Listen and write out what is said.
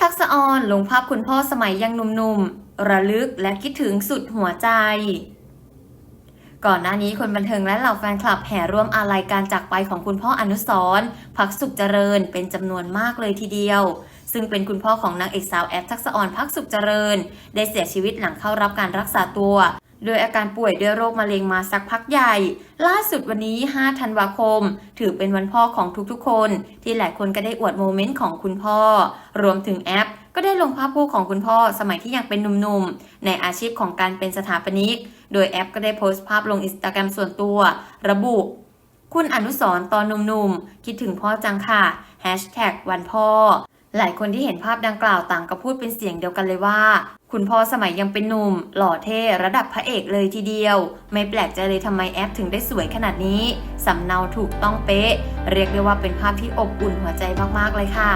ทักษออนลงภาพคุณพ่อสมัยยังหนุ่มๆ ระลึกและคิดถึงสุดหัวใจ ก่อนหน้านี้คนบันเทิงและเหล่าแฟนคลับแห่ร่วมอาลัยการจากไปของคุณพ่ออนุสรพักสุขเจริญเป็นจำนวนมากเลยทีเดียว ซึ่งเป็นคุณพ่อของนางเอกสาวแอฟทักษออนพักสุขเจริญ ได้เสียชีวิตหลังเข้ารับการรักษาตัว โดยอาการป่วยด้วยโรคมะเร็งมาสักพักใหญ่ ล่าสุดวันนี้ 5 ธันวาคม ถือเป็นวันพ่อของทุกๆคน ที่หลายคนก็ได้อวดโมเมนต์ของคุณพ่อ รวมถึงแอป ก็ได้ลงภาพคู่ของคุณพ่อสมัยที่ยังเป็นหนุ่มๆ ในอาชีพของการเป็นสถาปนิก โดยแอปก็ได้โพสต์ภาพลงอินสตาแกรมส่วนตัว ระบุ คุณอนุสรณ์ตอนหนุ่มๆ คิดถึงพ่อจังค่ะ Hashtag วันพ่อ หลายคนที่เห็นภาพดังกล่าวต่างก็พูดเป็นเสียงเดียวกันเลยว่า คุณพ่อสมัยยังเป็นหนุ่ม หล่อเท่ระดับพระเอกเลยทีเดียว ไม่แปลกใจเลยทำไมแอปถึงได้สวยขนาดนี้ สำเนาถูกต้องเป๊ะ เรียกได้ว่าเป็นภาพที่อบอุ่นหัวใจมากๆเลยค่ะ